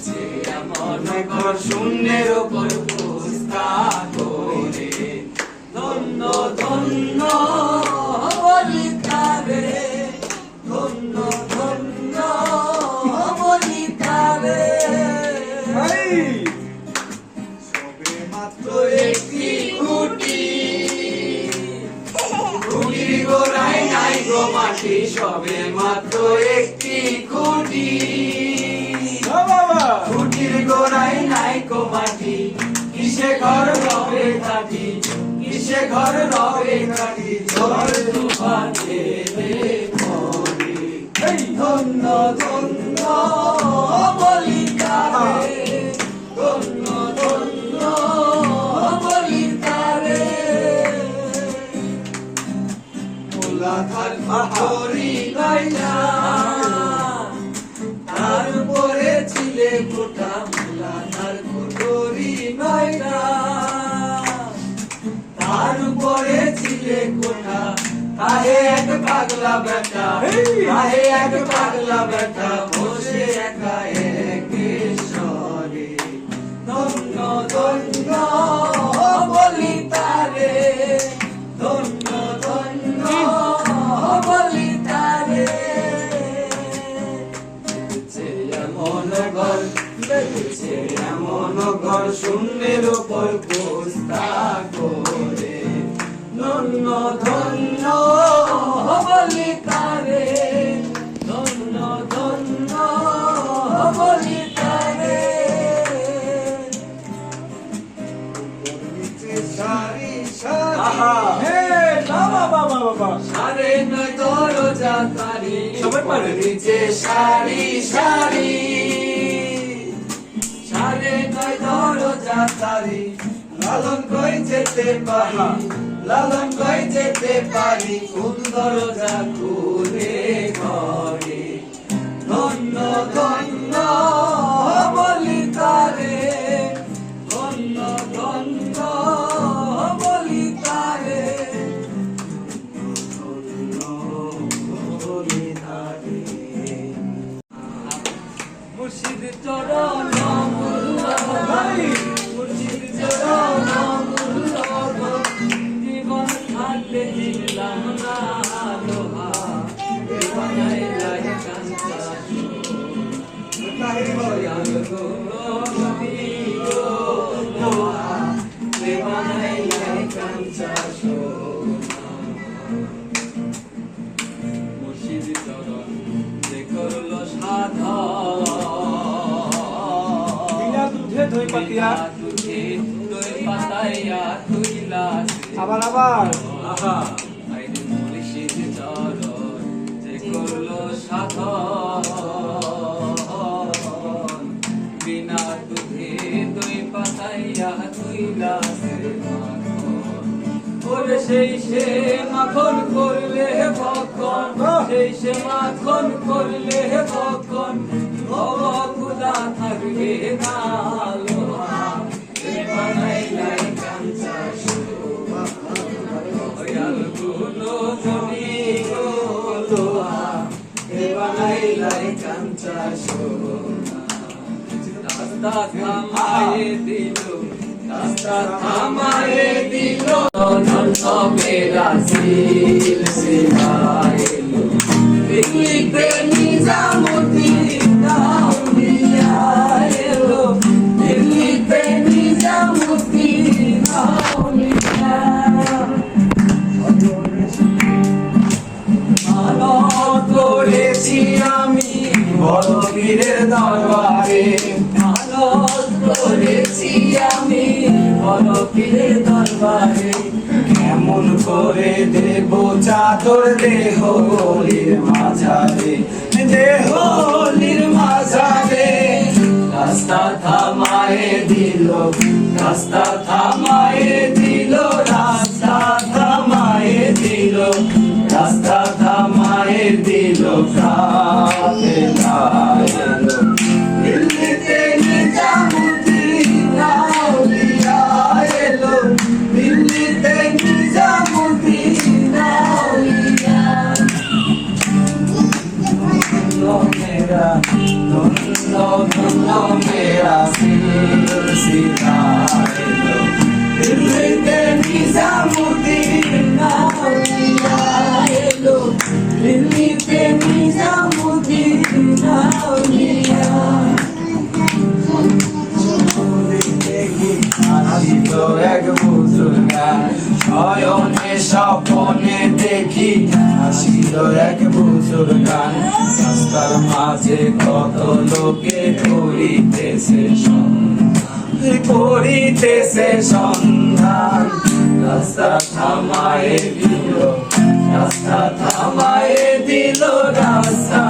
বেঁচে এমন ঘর শূন্যের ওপর করে। ধন্য ধন্য ধন্য ধন্য সবে মাত্র একটি খুঁটি। খুঁটির গোড়ায় নাই গো মাটি সবে মাত্র একটি খুঁটি। খুঁটির গোড়ায় নাই কো মাটি কিসে ঘর রবে কাটি কিসে ঘর রবে কাটি ঝড় তুফান এলে ধন্য ধন্য। কাহে এক পাগলা বেটা কাহে এক পাগলা বেটা, বসে একা একেশ্বরে ধন্য ধন্য, বলি তারে, ধন্য ধন্য, বলি তারে। এমন বেঁচে এমন ঘর, শূন্যের উপর পোস্তা করে। ধন্য ধন্য বলি তারে ধন্য ধন্য নিচে সারি সারি। সারে নয় দরজা তারি সবাই পারে। নিচে সারি সারি। সারে নয় দরজা তারি লালন কই যেতে পারি? লালন কয় যেতে পারি কোন দরজা খুলে। দই পাতিয়া দই পাতাইয়া তুইলা আবার আবার। আহা ওরে সেই সে মাখন করলে ভক্ষণ সেই সে মাখন করলে ভক্ষণ ভব খুদা থাকবে না রাস্তা থামায়ে দিল রাস্তা দিল ধন্য মেরা সিল সিলাইলো পীরের দরবারে কেমন করে দেব চাদর দেহ গলির মাঝারে? দেহ গলির মাঝারে। রাস্তা থামায়ে দিল, রাস্তা থামায়ে দিল, রাস্তা থামায়ে দিল, রাস্তা থামায়ে দিল কাফেলা আনন্দিত এক বুজুর্গা স্বয়নে স্বপনে দেখি আসিল এক বুজুর্গান রাস্তার মাঝে কত লোকে করিতেছে সন্ধান করিতেছে সন্ধান রাস্তা থামায় দিল রাস্তা থামায় দিল, রাস্তা